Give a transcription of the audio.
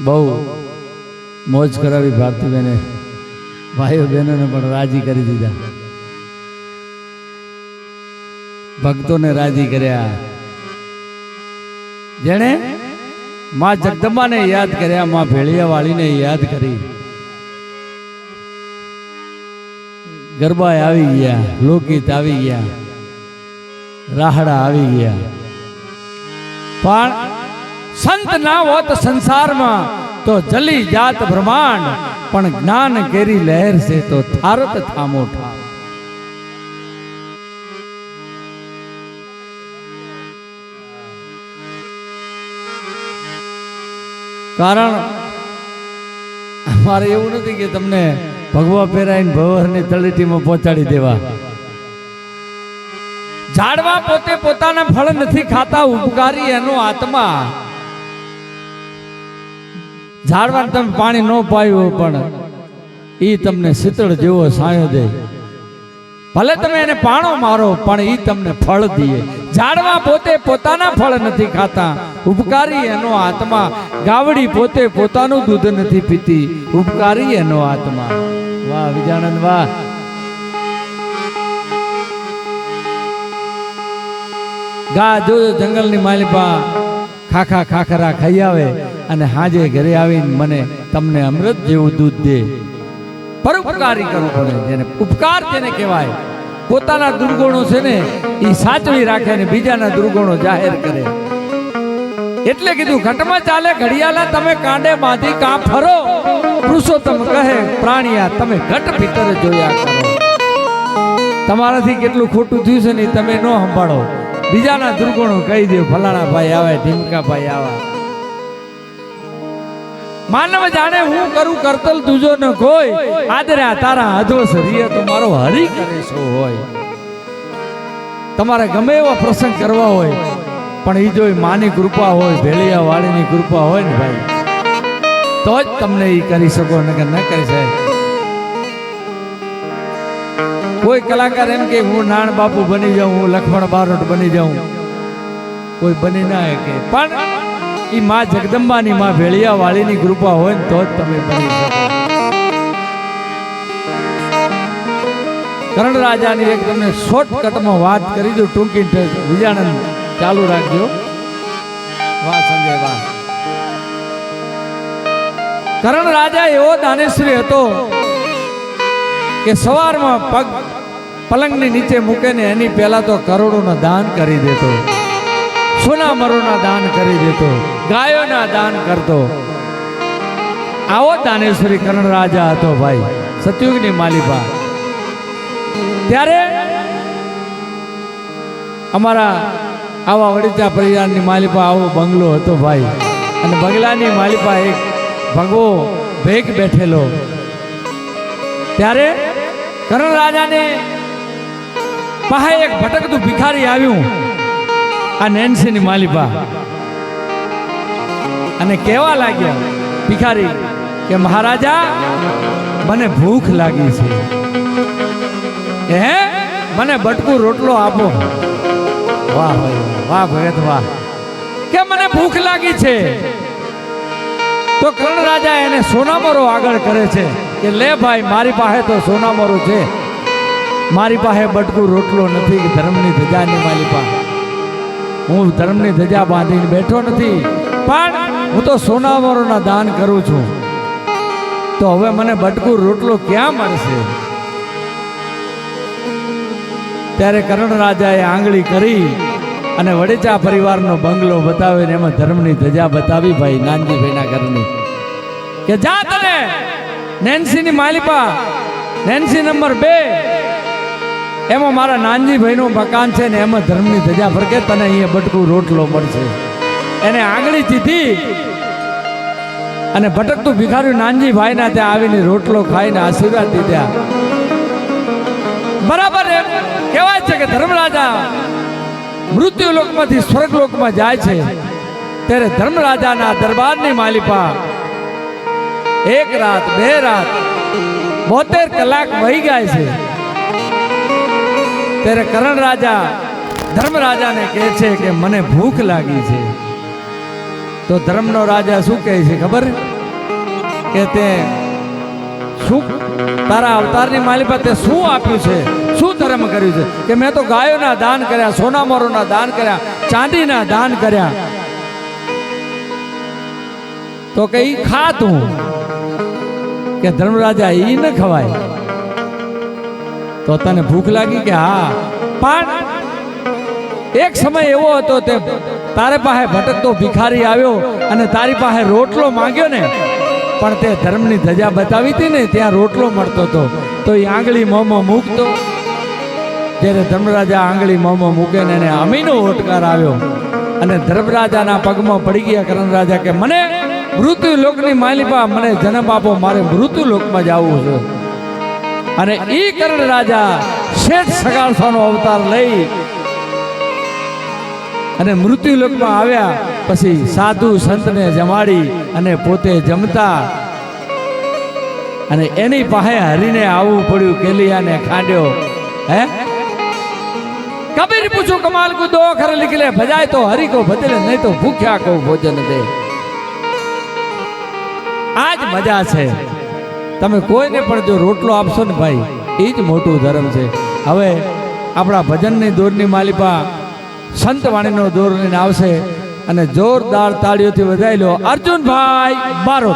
બહુ મોજ કરાવી ભારતીબેને. ભાઈઓ બહેનોને પણ રાજી કરી દીધા. ભક્તોને રાજી કર્યા. જેણે માં જગદંબાને યાદ કર્યા, માં ભેળિયાવાળીને યાદ કરી. ગરબા આવી ગયા, લોકગીત આવી ગયા, રાહડા આવી ગયા. પણ સંત ના હોત સંસારમાં, તો જલી જાત બ્રહ્માંડ, પણ જ્ઞાન કેરી લહેર છે તો થારત થામો ઠાર. કારણ, મારે એવું નથી કે તમને ભગવા પહેરાઈને ભવરની તળેટીમાં પહોંચાડી દેવા. ઝાડવા પોતે પોતાના ફળ નથી ખાતા, ઉપકારી એનો આત્મા. ઝાડવાને તમે પાણી ન પાયું પણ એ તમને શીતળ જેવો સાયો દે. ભલે તમે એને પાણો મારો, પણ એ તમને ફળ દે. ઝાડવા પોતે પોતાના ફળ નથી ખાતા. ઉપકારી એનો આત્મા. ગાવડી પોતે પોતાનું દૂધ નથી પીતી. ઉપકારી એનો આત્મા. વાહ, વિજાનંદ, વાહ. ગા, જોજો જંગલની માલિપા. ખાખા ખાખરા ખાઈ આવે અને હાજે ઘરે આવીને મને તમને અમૃત જેવું દૂધ દે. પરોપકારી કરવું પડે, જેને ઉપકાર જેને કહેવાય. પોતાના દુર્ગુણો છે ને એ સાચવી રાખે ને બીજાના દુર્ગુણો જાહેર કરે. એટલે કીધું, ઘટમાં ચાલે ઘડિયાળા તમે કાંડે બાંધી કા ફરો? પુરુષોત્તમ કહે, પ્રાણીયા, તમે ઘટ ભીતર જોયા કરો. તમારાથી કેટલું ખોટું થયું છે ને તમે ન સંભાળો. બીજાના દુર્ગુણો કહી દે ફલાણા ભાઈ આવે ઢીમકા ભાઈ આવે. માનવ જાણે હું કરું કરતલ તુજો ન કોઈ. આદરા તારા હાથો સરીએ તો મારો હરી કરે છો હોય. તમારે ગમે એવા પ્રસંગ કરવા હોય, પણ એ જો માની કૃપા હોય, ભેળિયા વાળીની કૃપા હોય ને ભાઈ, તો જ તમને એ કરી શકો, નકર ન કરી શકે કોઈ કલાકાર એમ કે હું નાણ બાપુ બની જાઉં, હું લખમણ બારોટ બની જાઉં. કોઈ બની ના શકે. પણ એ માં જગદંબાની માં ભેળિયા વાળીની કૃપા હોય ને તો જ તમે બની શકો. કરણ રાજાની એક તમને શોર્ટકટમાં વાત કરી દઉં, ટૂંકી ટ- ચાલુ રાખજો. વાહ સંજય, વાહ. કરણ રાજા એવો દાનેશ્રી હતો કે સવારમાં પગ પલંગની નીચે મૂકે ને એની પહેલા તો કરોડોનો દાન કરી દેતો સોના મરોના દાન કરી દેતો, ગાયોના દાન કરતો. આવો દાનેશ્વરી કરણ રાજા હતો ભાઈ, સતયુગની માલિકા ત્યારે અમારા આવા વડીચા પરિવારની માલિકા આવો બંગલો હતો ભાઈ. અને બંગલાની માલિકા એક ભગવો ભેગ બેઠેલો. ત્યારે કરણ રાજાને પાસે એક ભટકતું ભિખારી આવ્યું. આ નેન્સીની માલિપા. અને કેવા લાગ્યા, ભિખારી, કે મહારાજા, મને ભૂખ લાગી છે. હે? મને બટકું રોટલો આપો. વાહ ભાઈ, વાહ ભગત, વાહ. કે મને ભૂખ લાગી છે? તો કર્ણ રાજા એને સોનામરો આગળ કરે છે કે, લે ભાઈ, મારી પાસે તો સોનામરો છે. મારી પાસે બટકું, રોટલો નથી કે ધર્મની ધજાની મારી પાસે. હું ધર્મની ધજા બાંધીને બેઠો નથી. પણ હું તો સોનામરોના દાન કરું છું. તો હવે મને બટકું, રોટલો ક્યાં મળશે? ત્યારે કર્ણ રાજાએ આંગળી કરી અને વડેચા પરિવારનો બંગલો બતાવીને ને એમાં ધર્મની ધજા બતાવી ભાઈ નાનજીભાઈના ઘરની. કે જા તને નેન્સીની માલિપા, નેન્સી નંબર બે. એમાં મારા નાનજીભાઈનું મકાન છે ને એમાં ધર્મની ધજા ફરકે તને અહીંયા બટકું રોટલો મળશે. એને આંગળી ચીધી અને ભટકતું ભિખાર્યું નાનજીભાઈના ત્યાં આવીને રોટલો ખાઈને આશીર્વાદ દીધા. બરાબર કહેવાય છે કે ધર્મરાજા મૃત્યુ લોકમાંથી સ્વર્ગ લોકમાં જાય છે. ત્યારે ધર્મરાજાના દરબારની માલિપા એક રાત, બે રાત, બોતેર કલાક વહી ગયા છે. ત્યારે કરણ રાજા ધર્મરાજાને કહે છે કે મને ભૂખ લાગી છે. તો ધર્મનો રાજા શું કહે છે ખબર? કે તે શું, તારા અવતારની માલિકા તે શું આપ્યું છે? શું ધર્મ કર્યું છે? કે મેં તો ગાયોના દાન કર્યા, સોનામોરોના દાન કર્યા, ચાંદીના દાન કર્યા. તો કે ઈ ખા તું કે ધર્મરાજા ઈ ન ખવાય. તો તને ભૂખ લાગી કે હા? પણ એક સમય એવો હતો તે તારે પાસે ભટકતો ભિખારી આવ્યો અને તારી પાસે રોટલો માંગ્યો ને, પણ તે ધર્મની ધજા બતાવી હતી ને, ત્યાં રોટલો મળતો હતો તો એ આંગળી મોંમાં મૂકતો. જ્યારે ધર્મરાજા આંગળી મોંમાં મૂકે ને એને અમીનો ઓટકાર આવ્યો અને ધર્મરાજાના પગમાં પડી ગયા કરણ રાજા કે, મને મૃત્યુ લોકની માલિપા, મને જન્મ આપો, મારે મૃત્યુ લોકમાં જવું છે. અને એ કરણ રાજા શેઠ સગાળસાનો અવતાર લઈ અને મૃત્યુ લોકમાં આવ્યા, પછી સાધુ સંતને જમાડી અને પોતે જમતા અને એની પાસે હરીને આવવું પડ્યું, કેલિયાને ખાંડ્યો. હે? કબીર પૂછું, કમાલ કુ દો ખર લીકલે ભજાય તો હરી કો ભજલે નહીં તો ભૂખ્યા કો ભોજન દે. આજ મજા છે. તમે કોઈને પણ જો રોટલો આપશો ને ભાઈ એ જ મોટું ધર્મ છે. હવે આપણા ભજનની દોરની માલિપા સંત વાણીનો દોર લઈને આવશે અને જોરદાર તાળીઓથી વધાઈ લો. અર્જુનભાઈ બારો